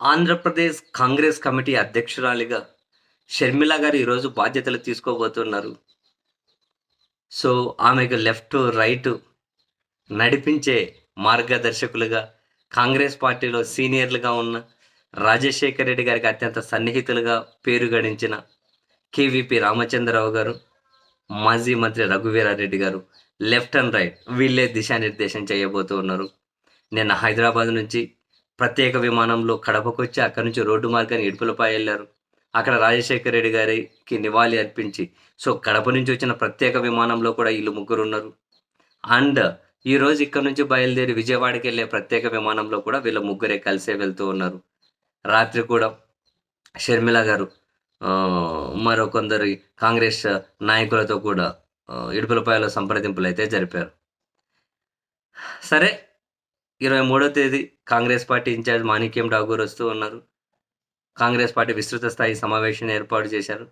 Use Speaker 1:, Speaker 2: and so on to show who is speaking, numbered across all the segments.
Speaker 1: Andhra Pradesh Congress committee అధ్యక్షురాలిగా షర్మిల గారు ఈరోజు బాధ్యతలు తీసుకోబోతున్నారు. సో ఆమెకు లెఫ్ట్ రైట్ నడిపించే మార్గదర్శకులుగా కాంగ్రెస్ పార్టీలో సీనియర్లుగా ఉన్న రాజశేఖర్ రెడ్డి గారికి అత్యంత సన్నిహితులుగా పేరు గడించిన కేవీపీ రామచంద్రరావు గారు మాజీ మంత్రి రఘువీరారెడ్డి గారు లెఫ్ట్ అండ్ రైట్ వీళ్ళే దిశానిర్దేశం చేయబోతూ ఉన్నారు నిన్న హైదరాబాద్ నుంచి ప్రత్యేక విమానంలో కడపకు వచ్చి అక్కడి నుంచి రోడ్డు మార్గాన్ని ఇడుపులపై వెళ్ళారు. అక్కడ రాజశేఖర రెడ్డి గారికి నివాళి అర్పించి సో కడప నుంచి వచ్చిన ప్రత్యేక విమానంలో కూడా వీళ్ళు ముగ్గురు ఉన్నారు అండ్ ఈరోజు ఇక్కడ నుంచి బయలుదేరి విజయవాడకి వెళ్ళే ప్రత్యేక విమానంలో కూడా వీళ్ళ ముగ్గురే కలిసే వెళ్తూ ఉన్నారు. రాత్రి కూడా షర్మిల గారు మరో కొందరు కాంగ్రెస్ నాయకులతో కూడా ఇడుపులపాయలో సంప్రదింపులు అయితే జరిపారు. సరే ఇరవై మూడో తేదీ కాంగ్రెస్ పార్టీ ఇన్ఛార్జ్ మాణిక్యం ఠాగూర్ వస్తూ ఉన్నారు. కాంగ్రెస్ పార్టీ విస్తృత స్థాయి సమావేశాన్ని ఏర్పాటు చేశారు.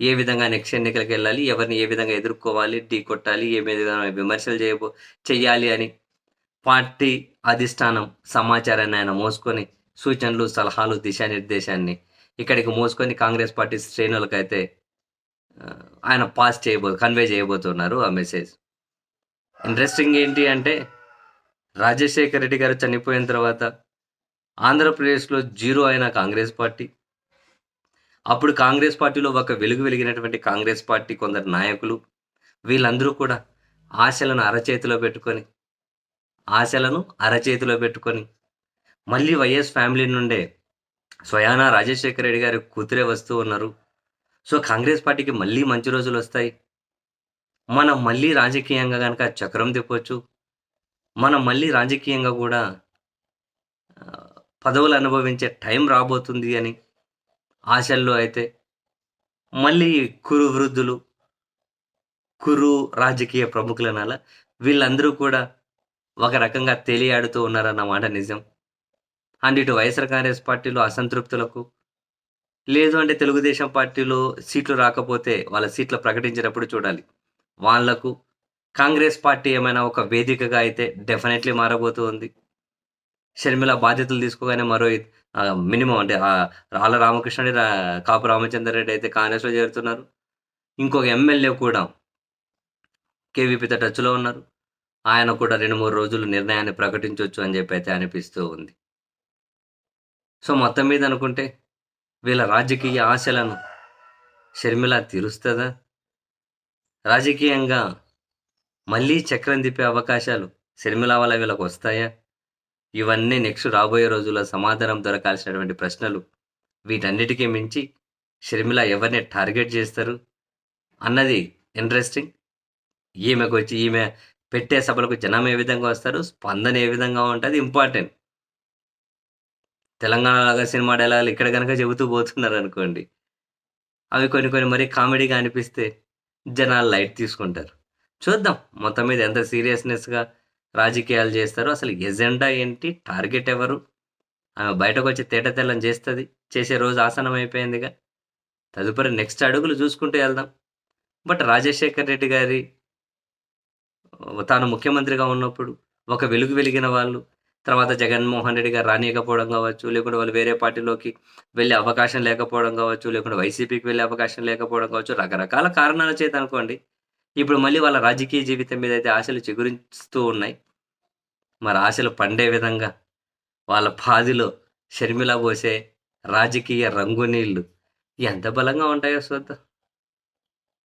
Speaker 1: ఏ విధంగా నెక్స్ట్ ఎన్నికలకు వెళ్ళాలి ఎవరిని ఏ విధంగా ఎదుర్కోవాలి ఢీ కొట్టాలి ఏ విధంగా విమర్శలు చేయబో చెయ్యాలి అని పార్టీ అధిష్టానం సమాచారాన్ని ఆయన మోసుకొని సూచనలు సలహాలు దిశానిర్దేశాన్ని ఇక్కడికి మోసుకొని కాంగ్రెస్ పార్టీ శ్రేణులకైతే ఆయన పాస్ చేయబో కన్వే చేయబోతున్నారు ఆ మెసేజ్. ఇంట్రెస్టింగ్ ఏంటి అంటే రాజశేఖర రెడ్డి గారు చనిపోయిన తర్వాత ఆంధ్రప్రదేశ్లో జీరో అయిన కాంగ్రెస్ పార్టీ. అప్పుడు కాంగ్రెస్ పార్టీలో ఒక వెలుగు వెలిగినటువంటి కాంగ్రెస్ పార్టీ కొందరు నాయకులు. వీళ్ళందరూ కూడా ఆశలను అరచేతిలో పెట్టుకొని ఆశలను అరచేతిలో పెట్టుకొని మళ్ళీ వైఎస్ ఫ్యామిలీ నుండే స్వయానా రాజశేఖర రెడ్డి గారి కూతురే వస్తూ ఉన్నారు. సో కాంగ్రెస్ పార్టీకి మళ్ళీ మంచి రోజులు వస్తాయి. మనం మళ్ళీ రాజకీయంగా కనుక చక్రం తిప్పొచ్చు. మనం మళ్ళీ రాజకీయంగా కూడా పదవులు అనుభవించే టైం రాబోతుంది అని ఆశల్లో అయితే మళ్ళీ కురు వృద్ధులు కురు రాజకీయ ప్రముఖులనాల వీళ్ళందరూ కూడా ఒక రకంగా తెలియాడుతూ ఉన్నారన్నమాట నిజం. అండ్ ఇటు వైఎస్ఆర్ కాంగ్రెస్ పార్టీలో అసంతృప్తులకు లేదు అంటే తెలుగుదేశం పార్టీలో సీట్లు రాకపోతే వాళ్ళ సీట్లు ప్రకటించినప్పుడు చూడాలి. వాళ్ళకు కాంగ్రెస్ పార్టీ ఏమైనా ఒక వేదికగా అయితే డెఫినెట్లీ మారబోతూ ఉంది షర్మిల బాధ్యతలు తీసుకోగానే మరో మినిమం అంటే రాళ్ళ రామకృష్ణ కాపు రామచంద్ర రెడ్డి అయితే కాంగ్రెస్లో చేరుతున్నారు. ఇంకొక ఎమ్మెల్యే కూడా కేవీపీతో టచ్లో ఉన్నారు. ఆయన కూడా రెండు మూడు రోజులు నిర్ణయాన్ని ప్రకటించవచ్చు అని చెప్పి అయితే అనిపిస్తూ ఉంది. సో మొత్తం మీద అనుకుంటే వీళ్ళ రాజకీయ ఆశలను షర్మిల తీరుస్తుందా? రాజకీయంగా మళ్ళీ చక్రం తిప్పే అవకాశాలు షర్మిల వల్ల వీళ్ళకు వస్తాయా? ఇవన్నీ నెక్స్ట్ రాబోయే రోజుల్లో సమాధానం దొరకాల్సినటువంటి ప్రశ్నలు. వీటన్నిటికీ మించి షర్మిల ఎవరిని టార్గెట్ చేస్తారు? అన్నది ఇంట్రెస్టింగ్. ఈమెకు వచ్చి ఈమె పెట్టే సభలకు జనం ఏ విధంగా వస్తారు? స్పందన ఏ విధంగా ఉంటుంది? ఇంపార్టెంట్. తెలంగాణ లాగా సినిమా డైలాగులు ఇక్కడ కనుక చెబుతూ పోతున్నారు అనుకోండి అవి కొన్ని కొన్ని మరీ కామెడీగా అనిపిస్తే జనాలు లైట్ తీసుకుంటారు. చూద్దాం. మొత్తం మీద ఎంత సీరియస్నెస్గా రాజకీయాలు చేస్తారో అసలు ఎజెండా ఏంటి? టార్గెట్ ఎవరు? ఆమె బయటకు వచ్చి తేట తెల్లం చేస్తుంది చేసే రోజు ఆసనం అయిపోయిందిగా. తదుపరి నెక్స్ట్ అడుగులు చూసుకుంటూ వెళ్దాం. బట్ రాజశేఖర్ రెడ్డి గారి తాను ముఖ్యమంత్రిగా ఉన్నప్పుడు ఒక వెలుగు వెలిగిన వాళ్ళు తర్వాత జగన్మోహన్ రెడ్డి గారు రానియకపోవడం కావచ్చు లేకుంటే వాళ్ళు వేరే పార్టీలోకి వెళ్ళే అవకాశం లేకపోవడం కావచ్చు లేకుంటే వైసీపీకి వెళ్ళే అవకాశం లేకపోవడం కావచ్చు రకరకాల కారణాల చేత అనుకోండి ఇప్పుడు మళ్ళీ వాళ్ళ రాజకీయ జీవితం మీద అయితే ఆశలు చిగురిస్తూ ఉన్నాయి. మరి ఆశలు పండే విధంగా వాళ్ళ పాదిలో షర్మిల పోసే రాజకీయ రంగు నీళ్ళు ఎంత బలంగా ఉంటాయో చూద్దాం.